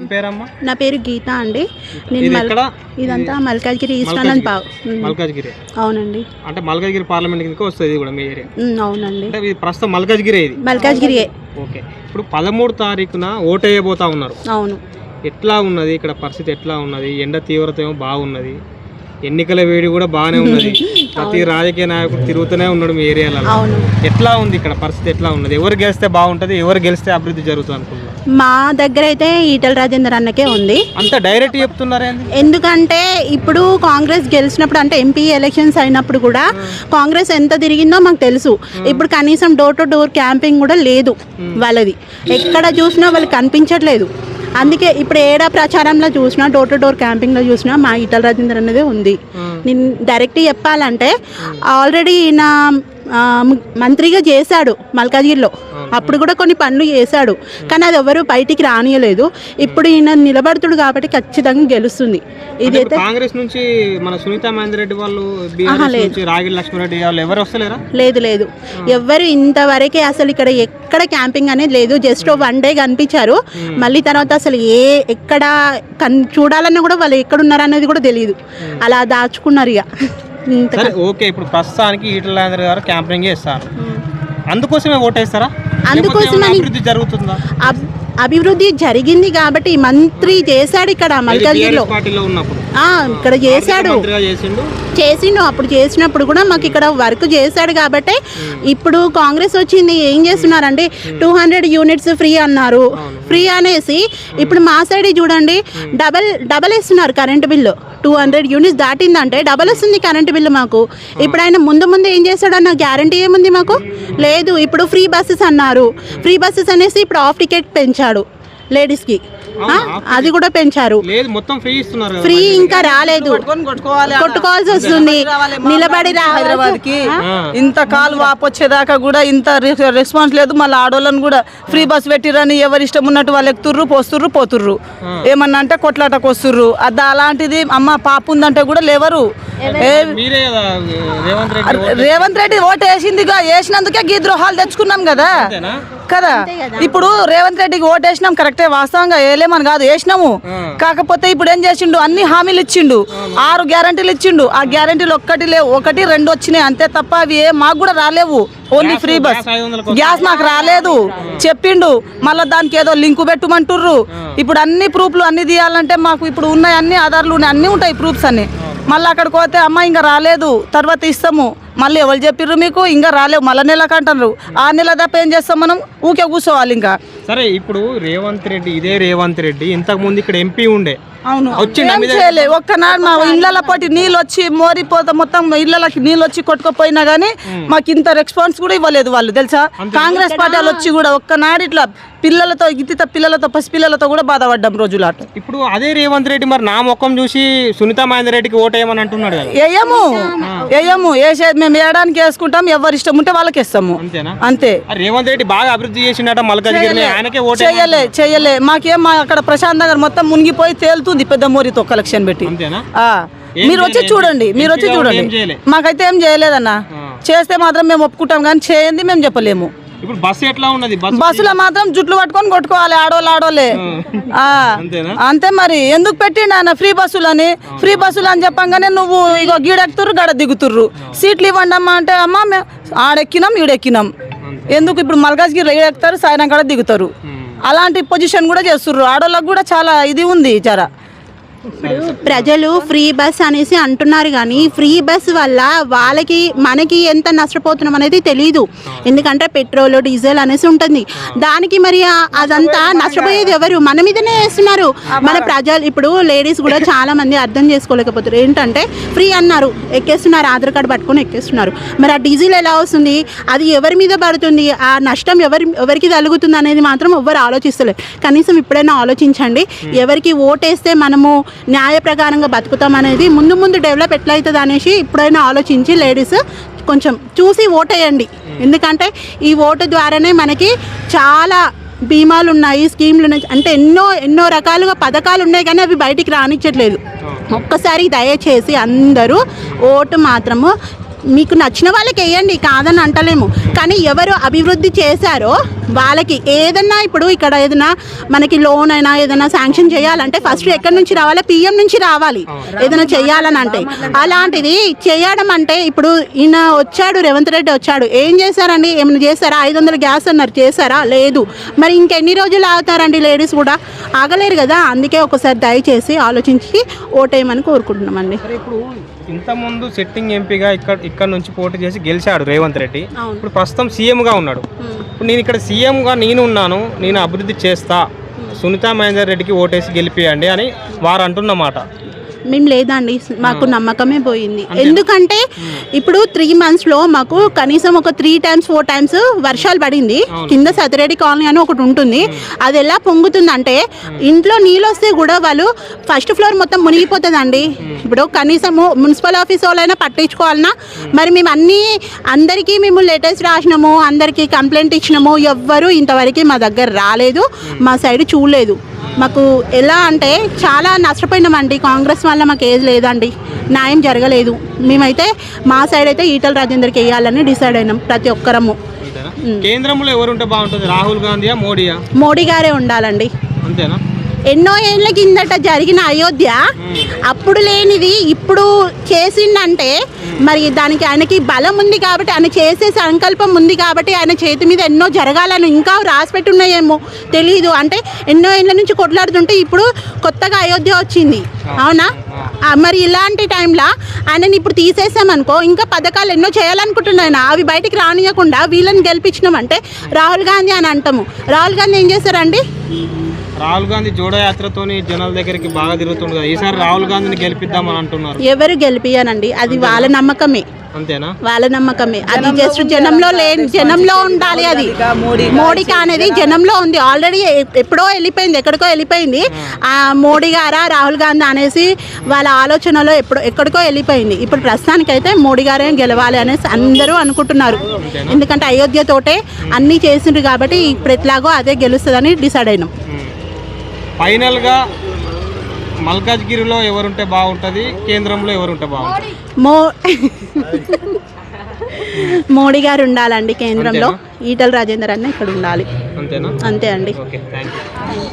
నా పేరు గీత అండి. నేను ఇదంతా మల్కాజ్గిరి ఈస్ట్ మల్కాజ్గిరి. అనంత్ బావ్ ఉమ్, మల్కాజ్గిరి. అవునండి. అంటే మల్కాజ్గిరి పార్లమెంట్ కిందకి వస్తుంది ఇది కూడా మీ ఏరియా. అవునండి. అంటే ఇది ప్రస్తుతం మల్కాజ్గిరి ఇది? మల్కాజ్గిరియే. ఓకే. ఇప్పుడు పదమూడు తారీఖున ఓటు వేయబోతా ఉన్నారు. అవును. ఎట్లా ఉన్నది? ఇక్కడ పరిస్థితి ఎట్లా ఉన్నది? ఎండ తీవ్రత ఏమో బాగున్నది. ఎన్నికల వేడి కూడా బాగానే ఉన్నది. ప్రతి రాజకీయ నాయకుడు తిరుగుతూనే ఉన్నాడు మీ ఏరియాలలో. అవును. ఎట్లా ఉంది ఇక్కడ పరిస్థితి? ఎట్లా ఉన్నది? ఎవరు గెలిస్తే బాగుంటది? ఎవరు గెలిస్తే అభివృద్ధి జరుగుతుంది అనుకుంటున్నారు? మా దగ్గర అయితే ఈటల రాజేందర్ అన్నకే ఉంది. అంత డైరెక్ట్ చెప్తున్నారేంది ఎందుకంటే ఇప్పుడు కాంగ్రెస్ గెలిచినప్పుడు అంటే ఎంపీ ఎలక్షన్స్ అయినప్పుడు కూడా కాంగ్రెస్ ఎంత తిరిగిందో మాకు తెలుసు. ఇప్పుడు కనీసం డోర్ టు డోర్ క్యాంపింగ్ కూడా లేదు వాళ్ళది. ఎక్కడ చూసినా వాళ్ళు కనిపించట్లేదు. అందుకే ఇప్పుడు ఏడా ప్రచారంలో చూసినా డోర్ టు డోర్ క్యాంపింగ్లో చూసినా మా ఈటల రాజేందర్ అనేది ఉంది. నేను డైరెక్ట్ చెప్పాలంటే ఆల్రెడీ ఈయన మంత్రిగా చేశాడు మల్కాజ్గిరిలో. అప్పుడు కూడా కొన్ని పనులు చేశాడు. కానీ అది ఎవరు బయటికి రానియలేదు. ఇప్పుడు ఈయన నిలబడుతుడు కాబట్టి ఖచ్చితంగా గెలుస్తుంది. ఇదైతే కాంగ్రెస్ నుంచి మన సునీత రెడ్డి వాళ్ళు రాగిడి లక్ష్మీరెడ్డి వాళ్ళు ఎవరు వస్తలేరా? లేదు లేదు. ఎవ్వరు ఇంతవరకే అసలు ఇక్కడ ఎక్కడ క్యాంపింగ్ అనేది లేదు. జస్ట్ వన్ డే కనిపించారు. మళ్ళీ తర్వాత అసలు ఏ ఎక్కడ కన్ చూడాలన్నా కూడా వాళ్ళు ఎక్కడ ఉన్నారు అనేది కూడా తెలియదు అలా దాచుకున్నారు ఇక. ఓకే. ఇప్పుడు ప్రస్తుతానికి ఈటల గారు క్యాంపెయినింగ్ చేస్తారు. అందుకోసమే ఓటేస్తారా? అందుకోసమని- జరుగుతుందా? అభివృద్ధి జరిగింది కాబట్టి మంత్రి చేశాడు ఇక్కడ మల్కాజ్గిరిలో. ఇక్కడ చేశాడు. చేసిండు. చేసిండు. అప్పుడు చేసినప్పుడు కూడా మాకు ఇక్కడ వర్క్ చేశాడు కాబట్టి ఇప్పుడు కాంగ్రెస్ వచ్చింది. ఏం చేస్తున్నారంటే టూ హండ్రెడ్ యూనిట్స్ ఫ్రీ అన్నారు. ఫ్రీ అనేసి ఇప్పుడు మా సైడ్ చూడండి. డబల్ డబల్ ఇస్తున్నారు current bill. Two hundred units దాటిందంటే double వస్తుంది కరెంటు బిల్లు మాకు. ఇప్పుడు ఆయన ముందు ముందు ఏం చేస్తాడన్న గ్యారంటీ ఏముంది మాకు? లేదు. ఇప్పుడు ఫ్రీ బస్సెస్ అన్నారు. ఫ్రీ బస్సెస్ అనేసి ఇప్పుడు ఆఫ్ టికెట్ పెంచాడు. లేడీస్కి. అది కూడా పెంచారు. లేదు మొత్తం ఫ్రీ ఇస్తున్నారు కదా. ఫ్రీ ఇంకా రాలేదు. కొట్టుకోవాల్సి వస్తుంది. నిలబడి హైదరాబాద్కి. ఇంత కాలు వాపు వచ్చేదాకా కూడా ఇంత రెస్పాన్స్ లేదు. మళ్ళీ ఆడోళ్ళని కూడా ఫ్రీ బస్ పెట్టిరని ఎవరి ఇష్టం ఉన్నట్టు వాళ్ళు ఎక్కుతుర్రు పోస్తుర్రు పోతుర్రు. ఏమన్నా అంటే కొట్లాటకు వస్తుర్రు. అది అలాంటిది అమ్మ పాప ఉందంటే కూడా లేవరు. ఏ? మీరే కదా రేవంత్ రెడ్డి ఓటు రేవంత్ రెడ్డి ఓటు వేసిందిగా వేసినందుకే గీ ద్రోహాలు తెచ్చుకున్నాం కదా. అంతేనా? కదా? ఇప్పుడు రేవంత్ రెడ్డికి ఓటు వేసినాం కరెక్టే వాస్తవంగా వేయలేమని కాదు వేసినాము కాకపోతే ఇప్పుడు ఏం చేసిండు? అన్ని హామీలు ఇచ్చిండు. ఆరు గ్యారంటీలు ఇచ్చిండు. ఆ గ్యారంటీలు ఒక్కటి లేవు. ఒకటి రెండు వచ్చినాయి. అంతే తప్ప అవి ఏ మాకు కూడా రాలేవు. ఓన్లీ ఫ్రీ బస్ గ్యాస్ మాకు రాలేదు. చెప్పిండు. మళ్ళీ దానికి ఏదో లింకు పెట్టమంటుర్రు. ఇప్పుడు అన్ని ప్రూఫ్లు అన్ని తీయాలంటే మాకు ఇప్పుడు ఉన్నాయి అన్ని ఆధార్లు ఉన్నాయి అన్ని ఉంటాయి ప్రూఫ్స్ అన్ని. మళ్ళీ అక్కడికి పోతే అమ్మ ఇంకా రాలేదు తర్వాత ఇస్తాము. మళ్ళీ ఎవరు చెప్పిర్రు మీకు? ఇంకా రాలేవు మళ్ళీ నెలకు అంటారు ఆ నెల తప్ప ఏం చేస్తాం మనం? ఊకే కూర్చోవాలి ఇంకా. సరే ఇప్పుడు రేవంత్ రెడ్డి ఇదే రేవంత్ రెడ్డి ఇంతకుముందు ఇక్కడ ఎంపీ ఉండే. అవును. ఏం మీ దగ్గర? చేయలే. ఒక్కనాడు మా ఇళ్ళ పోటీ నీళ్ళు వచ్చి మోరిపోతే మొత్తం ఇళ్ళకి నీళ్ళు వచ్చి కొట్టుకుపోయినా గానీ మాకు ఇంత రెస్పాన్స్ కూడా ఇవ్వలేదు వాళ్ళు తెలుసా? కాంగ్రెస్ పార్టీ వాళ్ళు వచ్చి కూడా ఒక్కనాడు ఇట్లా పిల్లలతో ఇతిత పిల్లలతో పసి పిల్లలతో కూడా బాధపడ్డాం రోజులు అటు. ఇప్పుడు అదే రేవంత్ రెడ్డి మరి నా ముఖం చూసి సునీత మహేందర్ రెడ్డికి ఓటు వేయమని అంటున్నాడు కదా. వేయము వేయము వేసే మేము వేయడానికి వేసుకుంటాం ఎవరు ఇష్టం ఉంటే వాళ్ళకి ఇస్తాము అంతేనా? అంతే. రేవంత్ రెడ్డి బాగా అభివృద్ధి చేసిండట ఓటు చెయ్యలే చెయ్యలే మాకేం మా అక్కడ ప్రశాంత్ నగర్ మొత్తం మునిగిపోయి తేలుతుంది. పెద్ద మోరితో కలెక్షన్ పెట్టి. మీరు వచ్చి? చూడండి మీరు వచ్చి చూడండి? మాకైతే ఏం చేయలేదన్న. చేస్తే మాత్రం మేము ఒప్పుకుంటాం కానీ చేయండి మేము చెప్పలేము. ఇప్పుడు బస్సు ఎట్లా ఉన్నది? బస్సు బస్సులో మాత్రం జుట్లు పట్టుకొని కొట్టుకోవాలి ఆడోళ్ళు ఆడోళ్ళే. అంతే మరి. ఎందుకు పెట్టిండు ఆయన? ఫ్రీ బస్సులు అని ఫ్రీ బస్సులు అని చెప్పంగానే నువ్వు ఇగో గీడెక్కుతుర్రు గడ దిగుతుర్రు. సీట్లు ఇవ్వండి అమ్మా అంటే అమ్మా ఆడెక్కినాం ఈడెక్కినాం. ఎందుకు ఇప్పుడు మల్కాజ్గిరి ఎక్కుతారు సాయంత్రం కాడ దిగుతారు అలాంటి పొజిషన్ కూడా చేస్తుర్రు. ఆడోళ్ళకి కూడా చాలా ఇది ఉంది జర. ఇప్పుడు ప్రజలు ఫ్రీ బస్ అనేసి అంటున్నారు కానీ ఫ్రీ బస్ వల్ల వాళ్ళకి మనకి ఎంత నష్టపోతున్నాం అనేది తెలియదు ఎందుకంటే పెట్రోల్ డీజిల్ అనేసి ఉంటుంది. దానికి మరి అదంతా నష్టపోయేది ఎవరు? మన మీదనే వేస్తున్నారు. మన ప్రజలు ఇప్పుడు లేడీస్ కూడా చాలా మంది అర్థం చేసుకోలేకపోతారు ఏంటంటే ఫ్రీ అన్నారు. ఎక్కేస్తున్నారు ఆధార్ కార్డు పట్టుకొని ఎక్కేస్తున్నారు. మరి ఆ డీజిల్ ఎలా వస్తుంది? అది ఎవరి మీద పడుతుంది? ఆ నష్టం ఎవరి ఎవరికి తగులుతుంది అనేది మాత్రం ఎవ్వరు ఆలోచిస్తలేరు కనీసం ఇప్పుడైనా ఆలోచించండి. ఎవరికి ఓటేస్తే మనము న్యాయ ప్రకారంగా బతుకుతాం అనేది ముందు ముందు డెవలప్ ఎట్లయితుంది అనేసి ఇప్పుడైనా ఆలోచించి లేడీస్ కొంచెం చూసి ఓటేయండి. ఎందుకంటే ఈ ఓటు ద్వారానే మనకి చాలా బీమాలు ఉన్నాయి స్కీమ్లు ఉన్నాయి. అంటే ఎన్నో ఎన్నో రకాలుగా పథకాలు ఉన్నాయి కానీ అవి బయటికి రానిచ్చట్లేదు. ఒక్కసారి దయచేసి అందరూ ఓటు మాత్రము మీకు నచ్చిన వాళ్ళకి వేయండి కాదని అంటలేము. కానీ ఎవరు అభివృద్ధి చేశారో వాళ్ళకి ఏదన్నా ఇప్పుడు ఇక్కడ ఏదైనా మనకి లోన్ అయినా ఏదైనా శాంక్షన్ చేయాలంటే ఫస్ట్ ఎక్కడి నుంచి రావాలి? పిఎం నుంచి రావాలి. ఏదైనా చేయాలని అంటే. అలాంటిది చేయడం అంటే ఇప్పుడు ఈయన వచ్చాడు రేవంత్ రెడ్డి వచ్చాడు. ఏం చేశారండి? ఏమైనా చేశారా? ఐదు వందల గ్యాస్ అన్నారు. చేశారా? లేదు. మరి ఇంకెన్ని రోజులు ఆగుతారండి లేడీస్ కూడా? ఆగలేరు కదా. అందుకే ఒకసారి దయచేసి ఆలోచించి ఓటేయమని కోరుకుంటున్నామండి. ఇప్పుడు ఇంత ముందు సెట్టింగ్ ఎంపీగా ఇక్కడ ఇక్కడ నుంచి పోటీ చేసి గెలిచాడు రేవంత్ రెడ్డి. ఇప్పుడు ప్రస్తుతం సీఎంగా ఉన్నాడు. ఇప్పుడు నేను ఇక్కడ సీఎంగా నేను ఉన్నాను నేను అభివృద్ధి చేస్తా. సునీతా మహేందర్ రెడ్డికి ఓటేసి గెలిపియండి అని వారు అంటున్నమాట మేము లేదండి. మాకు నమ్మకమే పోయింది. ఎందుకంటే ఇప్పుడు త్రీ మంత్స్లో మాకు కనీసం ఒక త్రీ టైమ్స్ ఫోర్ టైమ్స్ వర్షాలు పడింది. కింద సతిరెడ్డి కాలనీ అని ఒకటి ఉంటుంది. అది ఎలా పొంగుతుందంటే ఇంట్లో నీళ్ళు వస్తే కూడా వాళ్ళు ఫస్ట్ ఫ్లోర్ మొత్తం మునిగిపోతుందండి. ఇప్పుడు కనీసము మున్సిపల్ ఆఫీస్ వాళ్ళైనా పట్టించుకోవాలన్నా మరి మేము అన్నీ అందరికీ మేము లెటర్స్ రాసినాము అందరికీ కంప్లైంట్ ఇచ్చినాము. ఎవ్వరూ ఇంతవరకు మా దగ్గర రాలేదు. మా. సైడ్ చూడలేదు. మాకు ఎలా అంటే చాలా నష్టపోయినామండి. కాంగ్రెస్ వల్ల మాకు ఏది లేదండి. న్యాయం జరగలేదు. మేమైతే మా సైడ్ అయితే ఈటల రాజేందర్కి వేయాలని డిసైడ్ అయినాం ప్రతి ఒక్కరము. కేంద్రంలో ఎవరుంటే బాగుంటుంది? రాహుల్ గాంధీయా మోడీయా? మోడీ గారే ఉండాలండి. అంతేనా? ఎన్నో ఏళ్ళ కిందట జరిగిన అయోధ్య అప్పుడు లేనిది ఇప్పుడు చేసిందంటే మరి దానికి ఆయనకి బలం ఉంది కాబట్టి ఆయన చేసే సంకల్పం ఉంది కాబట్టి ఆయన చేతి మీద ఎన్నో జరగాలని ఇంకా రాసి పెట్టున్నాయేమో తెలియదు అంటే ఎన్నో ఏళ్ళ నుంచి కొట్లాడుతుంటే ఇప్పుడు కొత్తగా అయోధ్య వచ్చింది. అవునా. మరి ఇలాంటి టైంలో ఆయనని ఇప్పుడు తీసేసామనుకో ఇంకా పథకాలు ఎన్నో చేయాలనుకుంటున్నాను అవి బయటికి రానియకుండా వీళ్ళని గెలిపించినామంటే రాహుల్ గాంధీ అని అంటాము. రాహుల్ గాంధీ ఏం చేశారండి రాహుల్ గాంధీ జోడో యాత్రతోని జనాల దగ్గరికి బాగా తిరుగుతుంది కదా. ఈసారి రాహుల్ గాంధీని గెలిపిద్దామని అంటున్నారు. ఎవరు గెలిపియనండి అది వాళ్ళ నమ్మకమే. అంతేనా? వాళ్ళ నమ్మకమే. అది జస్ట్ జనంలో లేని జనంలో ఉండాలి అది. మోడీ మోడీకి అనేది జనంలో ఉంది. ఆల్రెడీ ఎప్పుడో వెళ్ళిపోయింది ఎక్కడికో వెళ్ళిపోయింది. ఆ. మోడీ గారా రాహుల్ గాంధీ అనేసి వాళ్ళ ఆలోచనలో ఎప్పుడు ఎక్కడికో వెళ్ళిపోయింది. ఇప్పుడు ప్రస్తుతానికైతే మోడీ గారే గెలవాలి అనేసి అందరూ అనుకుంటున్నారు. ఎందుకంటే అయోధ్య తోటే అన్నీ చేసిండ్రు కాబట్టి ఇప్పుడు ఎట్లాగో అదే గెలుస్తుందని డిసైడ్ అయినాం. ఫైనల్గా మల్కాజ్గిరిలో ఎవరుంటే బాగుంటుంది కేంద్రంలో ఎవరుంటే బాగుంటుంది? మో మోడీ గారు ఉండాలండి కేంద్రంలో. ఈటల రాజేందర్ అన్న ఇక్కడ ఉండాలి. అంతేనా? అంతే అండి. Okay thank you